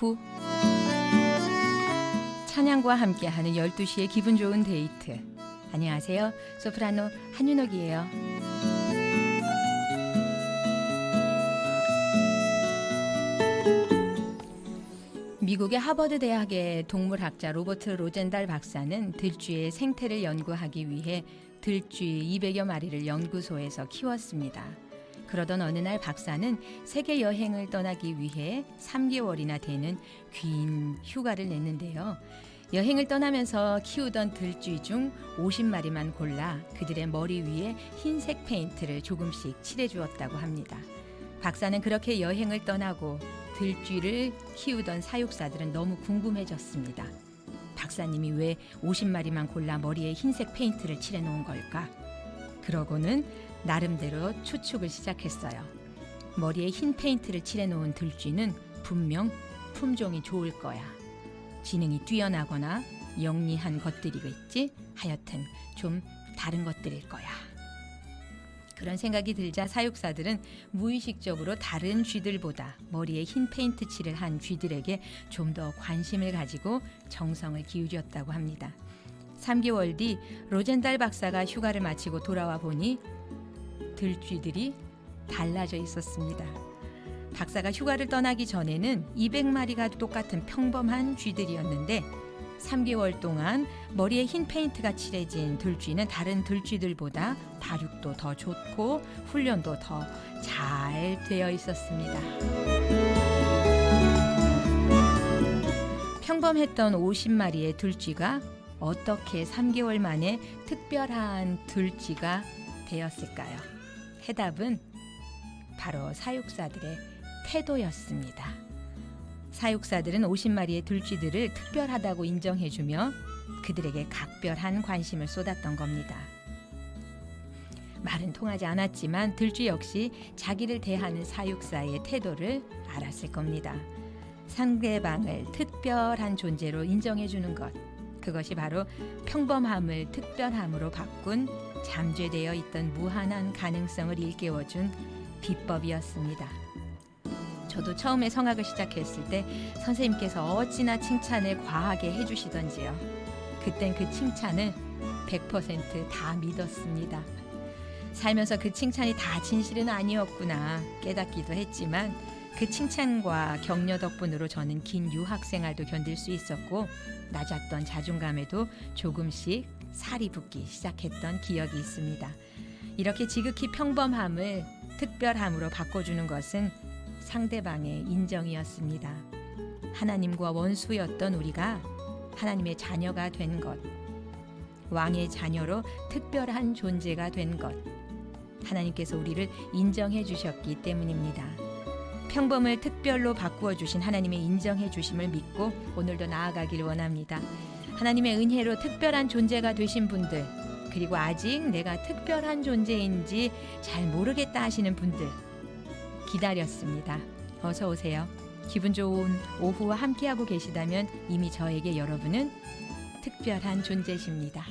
오후 찬양과 함께하는 12시의 기분 좋은 데이트. 안녕하세요. 소프라노 한윤옥이에요. 미국의 하버드 대학의 동물학자 로버트 로젠달 박사는 들쥐의 생태를 연구하기 위해 들쥐 200여 마리를 연구소에서 키웠습니다. 그러던 어느 날 박사는 세계 여행을 떠나기 위해 3개월이나 되는 긴 휴가를 냈는데요. 여행을 떠나면서 키우던 들쥐 중 50마리만 골라 그들의 머리 위에 흰색 페인트를 조금씩 칠해 주었다고 합니다. 박사는 그렇게 여행을 떠나고 들쥐를 키우던 사육사들은 너무 궁금해졌습니다. 박사님이 왜 50마리만 골라 머리에 흰색 페인트를 칠해 놓은 걸까? 그러고는 나름대로 추측을 시작했어요. 머리에 흰 페인트를 칠해 놓은 들쥐는 분명 품종이 좋을 거야. 지능이 뛰어나거나 영리한 것들이겠지. 하여튼 좀 다른 것들일 거야. 그런 생각이 들자 사육사들은 무의식적으로 다른 쥐들보다 머리에 흰 페인트 칠을 한 쥐들에게 좀 더 관심을 가지고 정성을 기울였다고 합니다. 3개월 뒤 로젠달 박사가 휴가를 마치고 돌아와 보니 들쥐들이 달라져 있었습니다. 박사가 휴가를 떠나기 전에는 200마리가 똑같은 평범한 쥐들이었는데 3개월 동안 머리에 흰 페인트가 칠해진 들쥐는 다른 들쥐들보다 발육도 더 좋고 훈련도 더 잘 되어 있었습니다. 평범했던 50마리의 들쥐가 어떻게 3개월 만에 특별한 들쥐가 되었을까요? 해답은 바로 사육사들의 태도였습니다. 사육사들은 50마리의 들쥐들을 특별하다고 인정해주며 그들에게 각별한 관심을 쏟았던 겁니다. 말은 통하지 않았지만 들쥐 역시 자기를 대하는 사육사의 태도를 알았을 겁니다. 상대방을 특별한 존재로 인정해주는 것. 그것이 바로 평범함을 특별함으로 바꾼 잠재되어 있던 무한한 가능성을 일깨워준 비법이었습니다. 저도 처음에 성악을 시작했을 때 선생님께서 어찌나 칭찬을 과하게 해주시던지요. 그땐 그 칭찬을 100%다 믿었습니다. 살면서 그 칭찬이 다 진실은 아니었구나 깨닫기도 했지만 그 칭찬과 격려 덕분으로 저는 긴 유학 생활도 견딜 수 있었고 낮았던 자존감에도 조금씩 살이 붙기 시작했던 기억이 있습니다. 이렇게 지극히 평범함을 특별함으로 바꿔주는 것은 상대방의 인정이었습니다. 하나님과 원수였던 우리가 하나님의 자녀가 된 것, 왕의 자녀로 특별한 존재가 된 것, 하나님께서 우리를 인정해 주셨기 때문입니다. 평범을 특별로 바꾸어 주신 하나님의 인정해 주심을 믿고 오늘도 나아가길 원합니다. 하나님의 은혜로 특별한 존재가 되신 분들, 그리고 아직 내가 특별한 존재인지 잘 모르겠다 하시는 분들, 기다렸습니다. 어서 오세요. 기분 좋은 오후와 함께하고 계시다면 이미 저에게 여러분은 특별한 존재십니다.